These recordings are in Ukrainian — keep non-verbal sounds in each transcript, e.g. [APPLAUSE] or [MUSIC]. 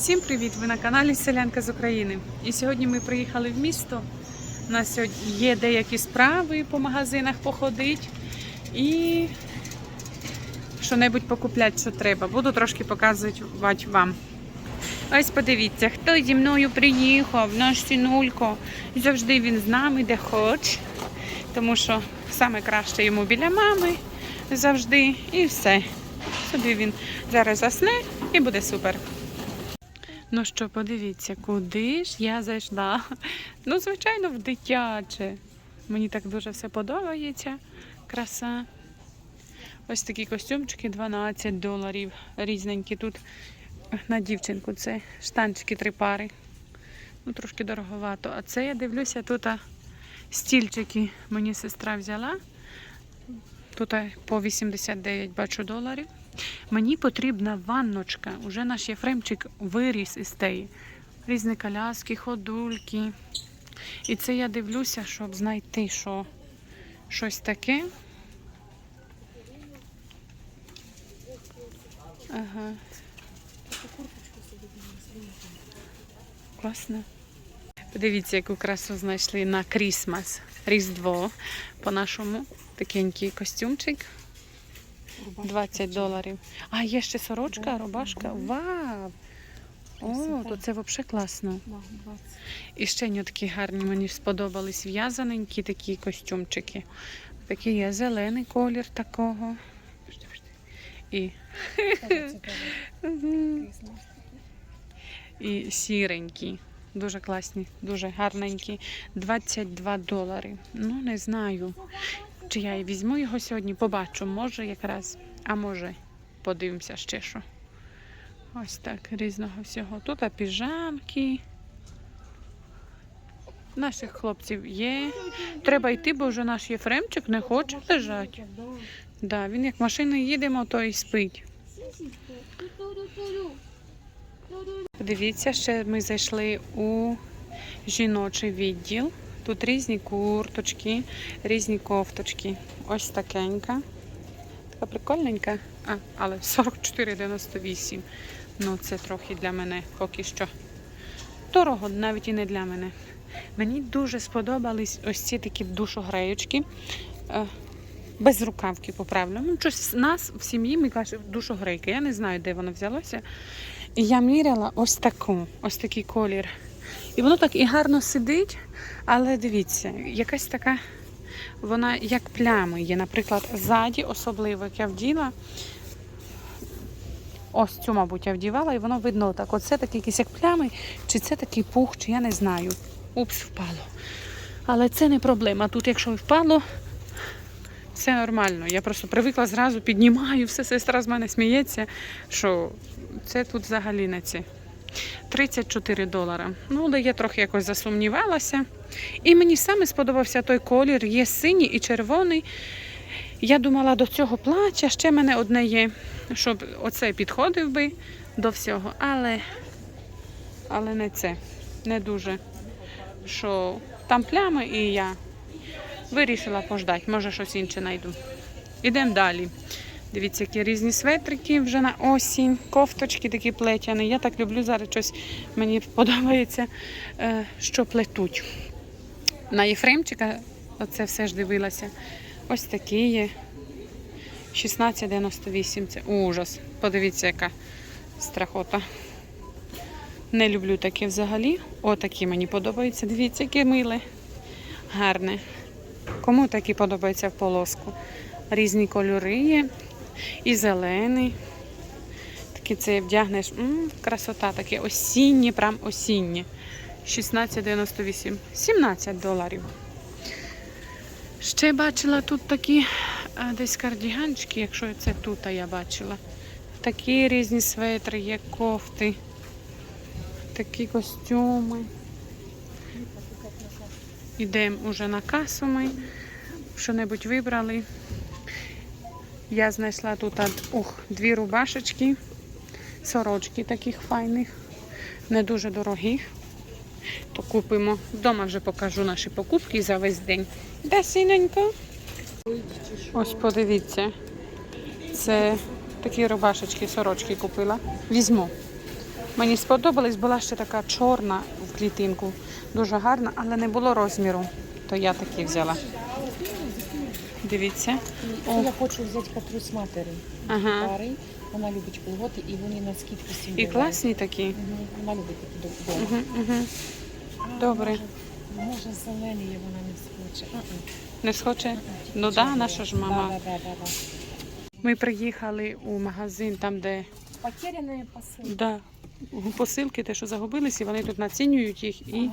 Всім привіт! Ви на каналі Селянка з України. І сьогодні ми приїхали в місто. У нас сьогодні є деякі справи по магазинах походити і що-небудь покупляти, що треба. Буду трошки показувати вам. Ось подивіться, хто зі мною приїхав, наш синулько. Завжди він з нами, де хоч. Тому що саме краще йому біля мами завжди. І все. Собі він зараз засне і буде супер. Ну що, подивіться, куди ж я зайшла? Ну, звичайно, в дитяче. Мені так дуже все подобається. Краса. Ось такі костюмчики 12 доларів. Різненькі тут на дівчинку. Це штанчики три пари. Ну, трошки дороговато. А це я дивлюся, тут стільчики мені сестра взяла. Тут по 89 бачу доларів. Мені потрібна ванночка. Уже наш Єфремчик виріс із теї. Різні коляски, ходульки. І це я дивлюся, щоб знайти що, щось таке. Ага. Класно. Подивіться, яку красу знайшли на Крісмас. Різдво. По-нашому такенький костюмчик. 20 доларів. А, є ще сорочка, рубашка. Вау! О, то це взагалі класно. І ще не такі гарні мені сподобались в'язаненькі такі костюмчики. Такий є зелений колір такого. І, і сіренькі. Дуже класні, дуже гарненькі. 22 долари. Ну, не знаю. Чи я і візьму його сьогодні, побачу, може якраз, а може подивимося ще що. Ось так, різного всього. Тут а піжамки. Наших хлопців є. Треба йти, бо вже наш Єфремчик не хоче лежати. Да, він як машиною їдемо, то і спить. Подивіться, ще ми зайшли у жіночий відділ. Тут різні курточки, різні кофточки. Ось такенька. Така прикольненька. А, але 44,98. Ну, це трохи для мене поки що. Дорого, навіть і не для мене. Мені дуже сподобались ось ці такі душогреючки. Е, Без рукавки, поправлю. Ну, щось нас в сім'ї ми кажемо душогрейка. Я не знаю, де воно взялося. І я міряла ось таку, ось такий колір. І воно так і гарно сидить, але дивіться, якась така, вона як плями є. Наприклад, ззаді, особливо, як я вділа. Ось цю, мабуть, я вдівала, і воно видно так. Оце такі якісь як плями, чи це такий пух, чи я не знаю. Упс, впало. Але це не проблема. Тут, якщо впало, все нормально. Я просто привикла зразу, піднімаю, все сестра з мене сміється, що це тут взагалі не це. 34 долара. Ну, але я трохи якось засумнівалася. І мені саме сподобався той колір. Є синій і червоний. Я думала до цього плаття, ще мене одне є, щоб оце підходив би до всього. Але, але не це. Не дуже. Що там плями і я вирішила пождати. Може щось інше знайду. Ідемо далі. Дивіться, які різні светрики вже на осінь, кофточки такі плетяні. Я так люблю зараз щось, мені подобається, е, що плетуть. На Єфремчика оце все ж дивилася. Ось такі є. 16,98. Це ужас. Подивіться, яка страхота. Не люблю такі взагалі. Отакі мені подобаються. Дивіться, яке миле. Гарне. Кому такі подобаються в полоску? Різні кольори є. І зелений. Такі це вдягнеш. М, красота таке осіннє, прям осіннє. 16,98. 17 доларів. Ще бачила тут такі десь кардіганчики, якщо це тут я бачила. Такі різні светри, є кофти, такі костюми. Йдемо уже на касу ми. Що-небудь вибрали. Я знайшла тут ух, дві рубашечки, сорочки таких файних, не дуже дорогих. То купимо. Вдома вже покажу наші покупки за весь день. Де синенько? Ось подивіться. Це такі рубашечки, сорочки купила. Візьму. Мені сподобалась, була ще така чорна в клітинку, дуже гарна, але не було розміру. То я такі взяла. Дивіться. Це О, я хочу взяти катрус матері. ага. Пари. Вона любить колготи і вони на скидку всім І класні такі. Мгм, Вона любить такі до- дома. Угу, угу. А, Добре. Може, може зелені є, вона не схоче. Не схоче? Ну да, наша ж мама. Да, да, да, да. Ми приїхали у магазин, там, де Потеряні посилки. да, посилки, те, що загубились, і вони тут націнюють їх і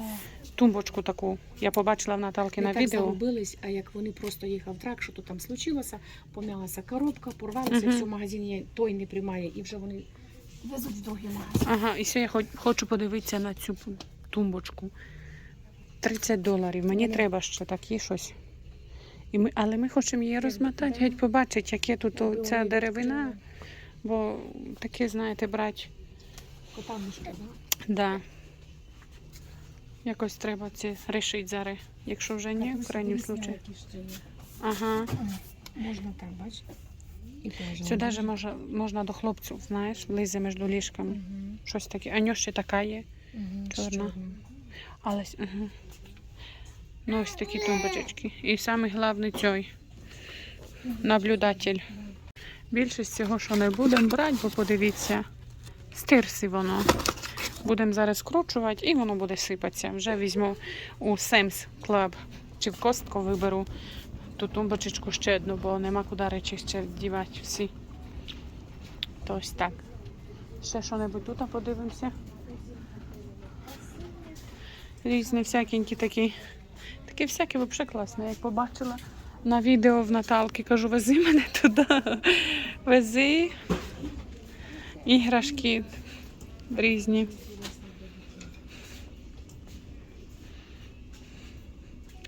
тумбочку таку. Я побачила в Наталки Ми на так відео. загубились, а як вони просто їхав трак, що то там случилося, пом'ялася коробка, порвалася, Мгм. все в магазині той не приймає, і вже вони везуть в другий магазин. Ага, і ще я хоч- хочу подивитися на цю тумбочку. 30 доларів. Мені треба ще такі щось. І ми, але ми хочемо її розмотати, геть побачити, яке тут о- ця деревина. Бо таке, знаєте, брати. Котамушка, да? Да. Якось треба це рішити зараз. Якщо вже ні, в случаю. які. Ага. Можна так, бачиш? Сюди ж можна, можна до хлопців, знаєш, влізе між ліжками. Мгм. Щось таке. А нього ще така є. З Чорна. Але ага. ну, ось такі тумбочечки. І самий головний цей наблюдатель. Більшість цього, що не будемо брати, бо подивіться, стирси воно. Будемо зараз скручувати і воно буде сипатися. Вже візьму у Sam's Club чи в костку виберу ту тумбочечку ще одну, бо нема куди речі ще вдівати всі. То ось так. Ще що-небудь тут подивимося. Різні всякенькі такі. Такі всякі взагалі класні. Як побачила на відео в Наталки, кажу, вези мене туди. Вези іграшки різні.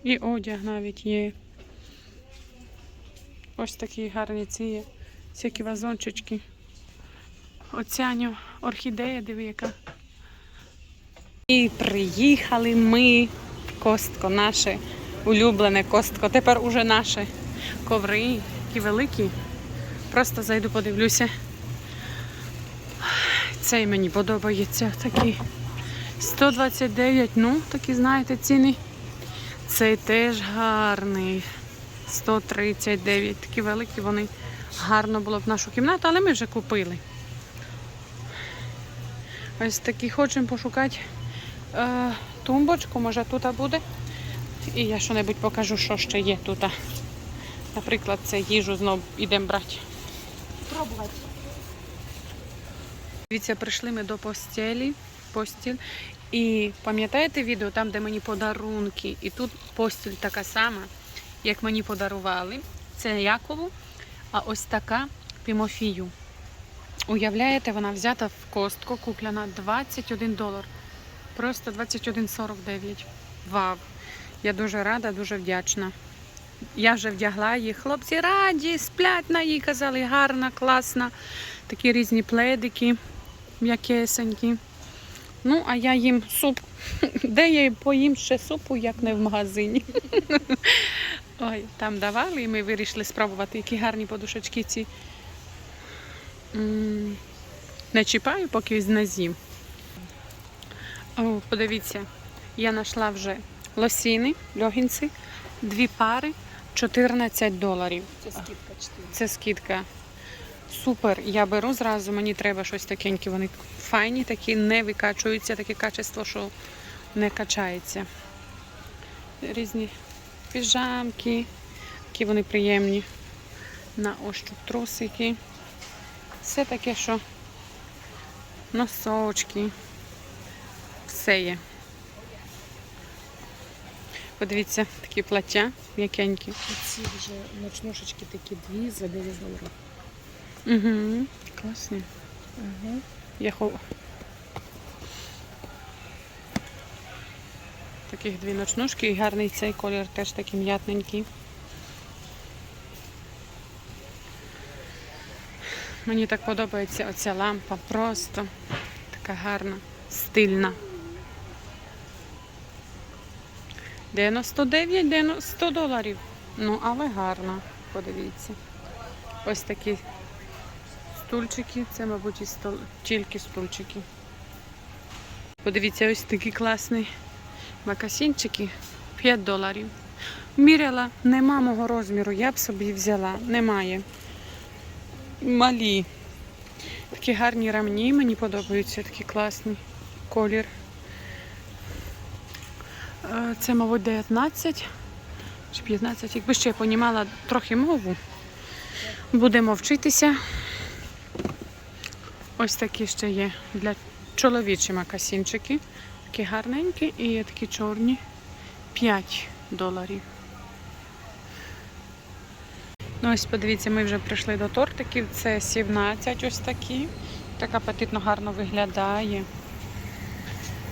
І одяг навіть є. Ось такі гарні ці. Всякі вазончики. Оцяню орхідея, диви яка. І приїхали ми Костко, наше улюблене Костко. Тепер уже наше коври, які великі. Просто зайду подивлюся. Цей мені подобається. Такі 129, ну, такі, знаєте, ціни. Цей теж гарний. 139. Такі великі вони. Гарно було б нашу кімнату, але ми вже купили. Ось такі хочемо пошукати е, тумбочку, може тут буде. І я що-небудь покажу, що ще є тут. Наприклад, це їжу знову йдемо брати. Пробувати. Дивіться, прийшли ми до постелі, постіль. І пам'ятаєте відео там, де мені подарунки, і тут постіль така сама, як мені подарували. Це Якову, а ось така Тимофію. Уявляєте, вона взята в костку, куплена 21 долар. Просто 21,49. Вау! Я дуже рада, дуже вдячна. Я вже вдягла її. Хлопці раді, сплять на їй, казали, гарна, класна. Такі різні пледики, м'якесенькі. Ну, а я їм суп. [LAUGHS] Де я поїм ще супу, як не в магазині. [LAUGHS] Ой, там давали, і ми вирішили спробувати, які гарні подушечки ці. Не чіпаю, поки не з'їм. О, подивіться, я знайшла вже лосіни, льогінці, дві пари, 14 доларів. Це скидка 4. Це скидка. Супер. Я беру зразу, мені треба щось такеньке. Вони файні, такі не викачуються, таке качество, що не качається. Різні піжамки, які вони приємні. На ощуп трусики. Все таке, що носочки. Все є. Подивіться, такі плаття м'якенькі. Ці вже ночнушечки такі дві за 9 доларів. Угу. Класні. Угу. Я хо... Таких дві ночнушки і гарний цей колір теж такий м'ятненький. Мені так подобається оця лампа, просто така гарна, стильна. 99, 90 доларів. Ну, але гарна, подивіться. Ось такі стульчики, це, мабуть, і стол... тільки стульчики. Подивіться, ось такі класні макасінчики. 5 доларів. Міряла, нема мого розміру, я б собі взяла. Немає. Малі. Такі гарні рамні, мені подобаються, такі класні колір. Е, Це, мабуть, 19 чи 15. Якби ще я понімала трохи мову, будемо вчитися. Ось такі ще є для чоловічі макасінчики. Такі гарненькі і є такі чорні. 5 доларів. Ну, ось подивіться, ми вже прийшли до тортиків. Це 17 ось такі. Так апетитно гарно виглядає.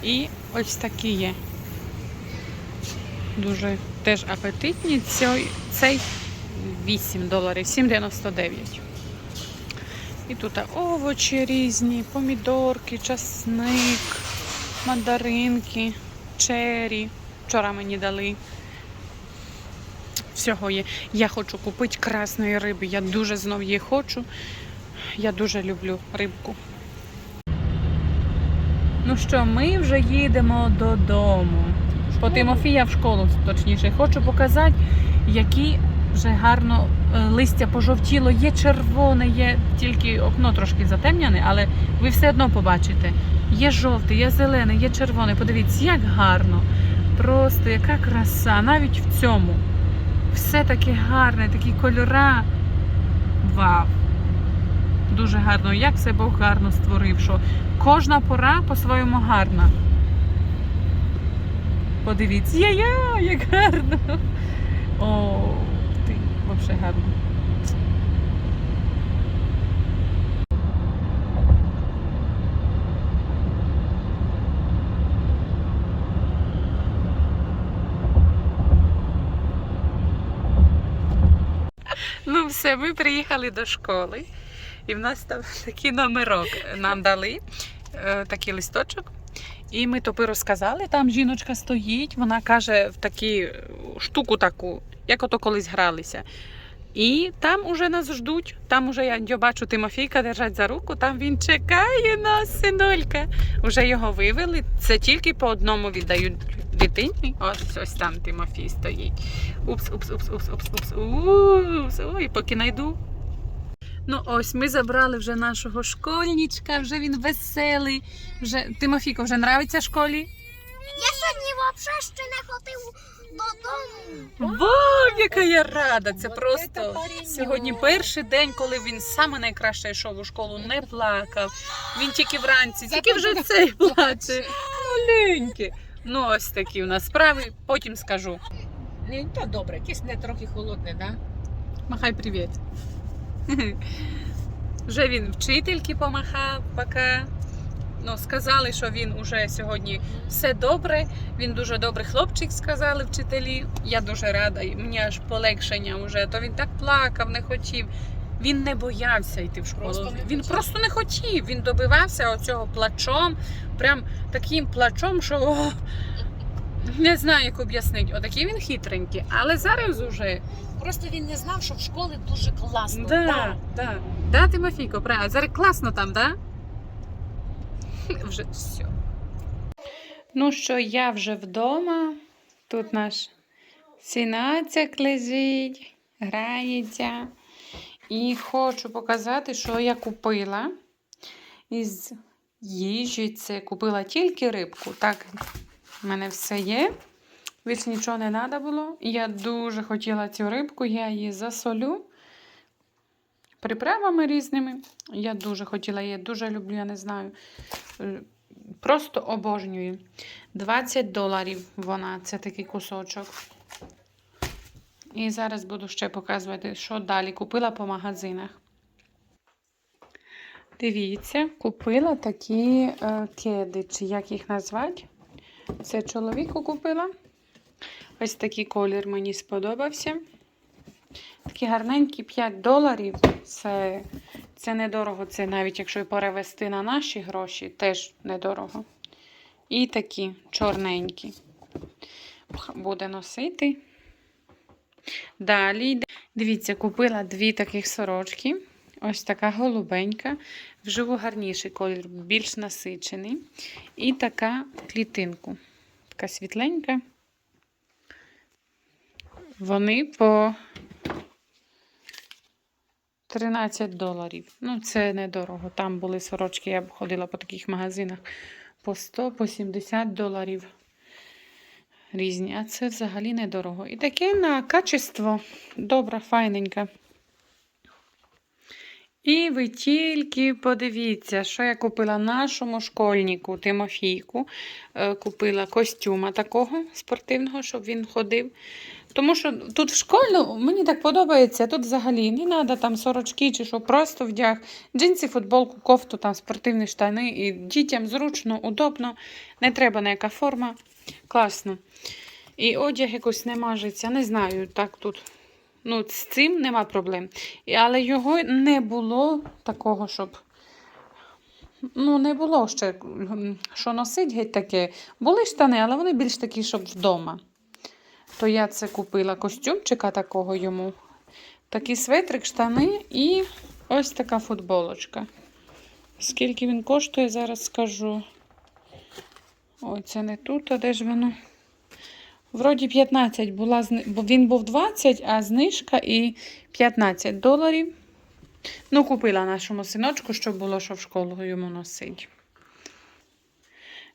І ось такі є. Дуже теж апетитні. Цей, цей 8 доларів, 7,99. І тут овочі різні, помідорки, часник, мандаринки, чері. Вчора мені дали. Всього є. Я хочу купити красної риби. Я дуже знов її хочу. Я дуже люблю рибку. Ну що, ми вже їдемо додому. По Тимофія в школу, точніше. Хочу показати, які вже гарно е, листя пожовтіло. Є червоне, є тільки окно трошки затемняне, але ви все одно побачите. Є жовте, є зелене, є червоне. Подивіться, як гарно. Просто яка краса, навіть в цьому. Все таке гарне, такі кольора. Вау! Дуже гарно. Як це Бог гарно створив, що кожна пора по-своєму гарна. Подивіться, я-я, як гарно. О, взагалі гарно. Ну, все, ми приїхали до школи, і в нас там [LAUGHS] такий номерок нам дали, е, такий листочок. І ми тобі розказали, там жіночка стоїть, вона каже в такі е, штуку таку, як ото колись гралися. І там уже нас ждуть. Там уже я бачу Тимофійка держать за руку, там він чекає нас, синулька. Уже його вивели. Це тільки по одному віддають дитині. Ось ось там Тимофій стоїть. Упс, упс, упс, упс, упс, упс, упс. Ой, поки найду. Ну ось ми забрали вже нашого школьничка, вже він веселий. Вже Тимофійко вже нравиться школі. Я сьогодні взагалі ще не ходив додому. Вау, яка я рада! Це Вот просто сьогодні перший день, коли він саме найкраще йшов у школу, не плакав. Він тільки вранці, тільки вже цей плаче. Маленький. Ну, ось такі у нас справи, потім скажу. Ні, то добре, кисне трохи холодне, да? Махай привіт. [LAUGHS] Вже він вчительки помахав, пока. Ну, сказали, що він уже сьогодні все добре. Він дуже добрий хлопчик, сказали вчителі. Я дуже рада, і мені аж полегшення вже. То він так плакав, не хотів. Він не боявся йти в школу. Просто він хотів. просто не хотів. Він добивався оцього плачом, прям таким плачом, що о, не знаю, як об'яснити. Отакий він хитренький, але зараз уже Просто він не знав, що в школі дуже класно. Да, да. Да, Тимофійко, правильно. Зараз класно там, да? Вже все. Ну що, я вже вдома. Тут наш синацяк лежить, грається. І хочу показати, що я купила із їжі. Це купила тільки рибку. Так, в мене все є. Більше нічого не треба було. Я дуже хотіла цю рибку, я її засолю приправами різними. Я дуже хотіла її, дуже люблю, я не знаю. Е, Просто обожнюю. 20 доларів вона, це такий кусочок. І зараз буду ще показувати, що далі. Купила по магазинах. Дивіться, купила такі е, кеди, чи як їх назвати. Це чоловіку купила. Ось такий колір мені сподобався. Такі гарненькі 5 доларів. Це, це недорого. Це навіть якщо перевести на наші гроші, теж недорого. І такі чорненькі. Буде носити. Далі, дивіться, купила дві таких сорочки. Ось така голубенька. Вживу гарніший колір, більш насичений. І така клітинку. Така світленька. Вони по 13 доларів. Ну, це недорого. Там були сорочки, я б ходила по таких магазинах по 100, по 70 доларів різні. А це взагалі недорого. І таке на качество добре, файненьке. І ви тільки подивіться, що я купила нашому школьнику Тимофійку. Е, Купила костюма такого спортивного, щоб він ходив. Тому що тут в школі мені так подобається. Тут взагалі не треба там сорочки чи що, просто вдяг. Джинси, футболку, кофту, там спортивні штани. І дітям зручно, удобно, не треба ніяка форма. Класно. І одяг якось не мажеться. Не знаю, так тут. Ну, з цим нема проблем. Але його не було такого, щоб. Ну, не було ще, що носить геть таке. Були штани, але вони більш такі, щоб вдома. То я це купила костюмчика такого йому. Такий светрик, штани і ось така футболочка. Скільки він коштує, зараз скажу. Ой, це не тут, а де ж воно? Вроді 15 була, він був 20, а знижка і 15 доларів. Ну, купила нашому синочку, щоб було, що в школу йому носить.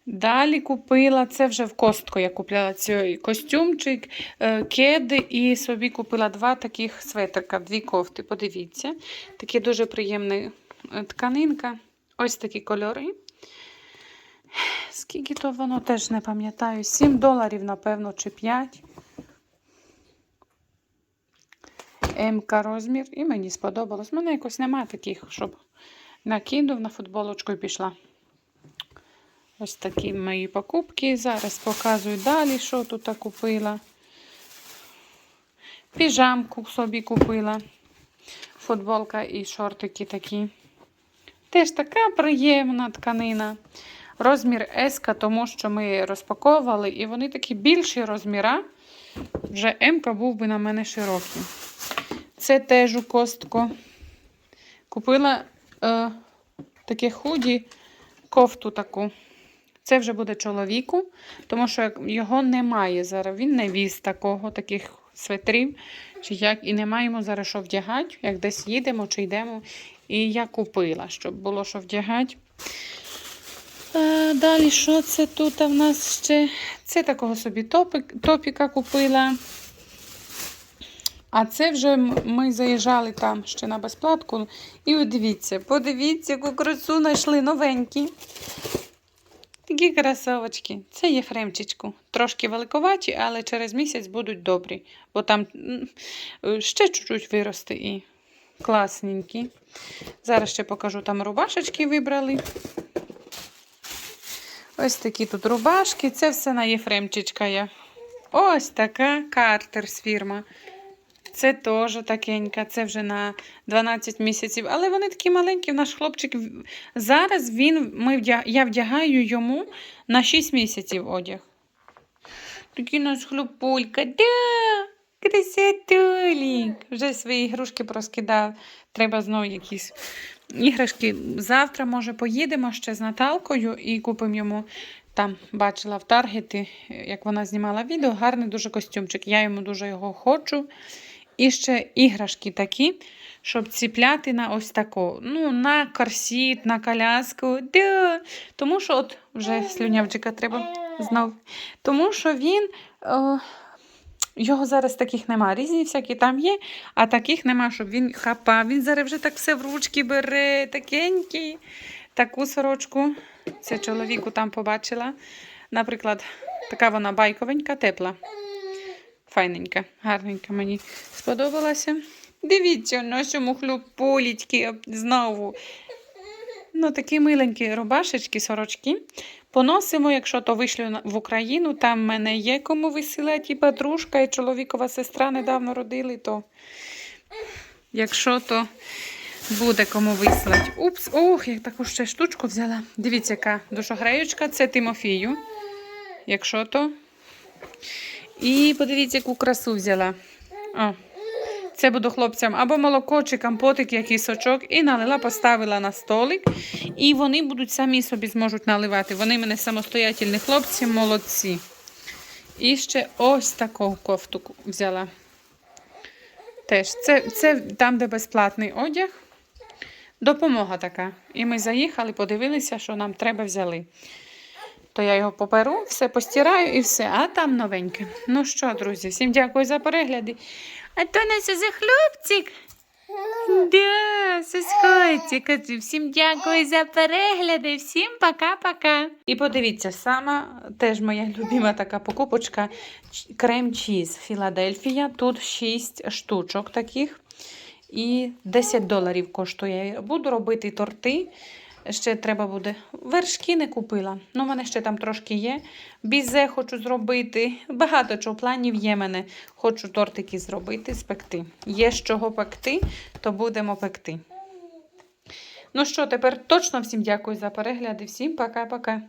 Далі купила, це вже в костку я купляла цей костюмчик, е, кеди і собі купила два таких светрика, дві кофти. Подивіться. Такі дуже приємна е, тканинка. Ось такі кольори. Скільки то воно теж не пам'ятаю. 7 доларів, напевно, чи 5. МК розмір. І мені сподобалось. У мене якось немає таких, щоб накинув на футболочку і пішла. Ось такі мої покупки. Зараз показую далі, що тут купила. Піжамку собі купила. Футболка і шортики такі. Теж така приємна тканина. Розмір S, тому що ми розпаковували, і вони такі більші розміра. Вже М був би на мене широкий. Це теж у костку. Купила е, таке худі кофту таку. Це вже буде чоловіку, тому що його немає зараз. Він не віз такого, таких светрів, чи як, і немає йому зараз що вдягати, як десь їдемо чи йдемо. І я купила, щоб було що вдягати. Е, Далі, що це тут в нас ще? Це такого собі топик, топіка купила. А це вже ми заїжджали там ще на безплатку. І от дивіться, подивіться, яку красу знайшли новенькі. Такі красовочки. Це Єфремчичку. Трошки великоваті, але через місяць будуть добрі. Бо там ще чуть-чуть виросте і класненькі. Зараз ще покажу, там рубашечки вибрали. Ось такі тут рубашки. Це все на Єфремчичка є. Ось така Картерс фірма. Це теж такенька, це вже на 12 місяців. Але вони такі маленькі, наш хлопчик. Зараз він, ми вдя... я вдягаю йому на 6 місяців одяг. Такий наш хлопулька. Да! Красотулік. Вже свої ігрушки проскидав. Треба знову якісь іграшки. Завтра, може, поїдемо ще з Наталкою і купимо йому. Там бачила в Таргеті, як вона знімала відео, гарний дуже костюмчик. Я йому дуже його хочу. І ще іграшки такі, щоб ціпляти на ось таку. Ну, на корсіт, на коляску. Да. Тому що от вже слюнявчика треба знов. Тому що він. О, його зараз таких нема. Різні всякі там є, а таких нема, щоб він хапав. Він зараз вже так все в ручки бере, такенький. Таку сорочку. Це чоловіку там побачила. Наприклад, така вона байковенька, тепла. Файненька, гарненька мені сподобалася. Дивіться, нашому хлопулічки знову. Ну, такі миленькі рубашечки, сорочки. Поносимо, якщо то вишлю в Україну, там мене є кому висилати, і подружка, і чоловікова сестра недавно родили, то якщо то буде кому вислати. Упс, ох, я таку ще штучку взяла. Дивіться, яка душогреючка, це Тимофію. Якщо то. І подивіться, яку красу взяла. О, Це буду хлопцям або молоко, чи компотик, якийсь сочок, і налила, поставила на столик. І вони будуть самі собі зможуть наливати. Вони мене самостоятельні хлопці, молодці. І ще ось таку кофту взяла. Теж це, це там, де безплатний одяг. Допомога така. І ми заїхали, подивилися, що нам треба взяли. То я його поперу, все постираю і все, а там новеньке. Ну що, друзі, всім дякую за перегляди. А то нас за хлопчик. Да, сосходчик. Всім дякую за перегляди. Всім пока-пока. І подивіться, сама теж моя любима така покупочка крем чіз Філадельфія. Тут 6 штучок таких. І 10 доларів коштує. Буду робити торти. Ще треба буде. Вершки не купила. Ну, в мене ще там трошки є. Бізе хочу зробити. Багато чого планів є мене. Хочу тортики зробити, спекти. Є з чого пекти, то будемо пекти. Ну що, тепер точно всім дякую за перегляд і всім пока-пока.